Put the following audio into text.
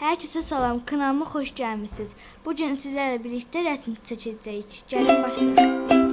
Herkese salam, kanalıma hoş gəlmisiniz. Bugün sizlerle birlikte resim seçeceğiz. Gəlin başlayalım.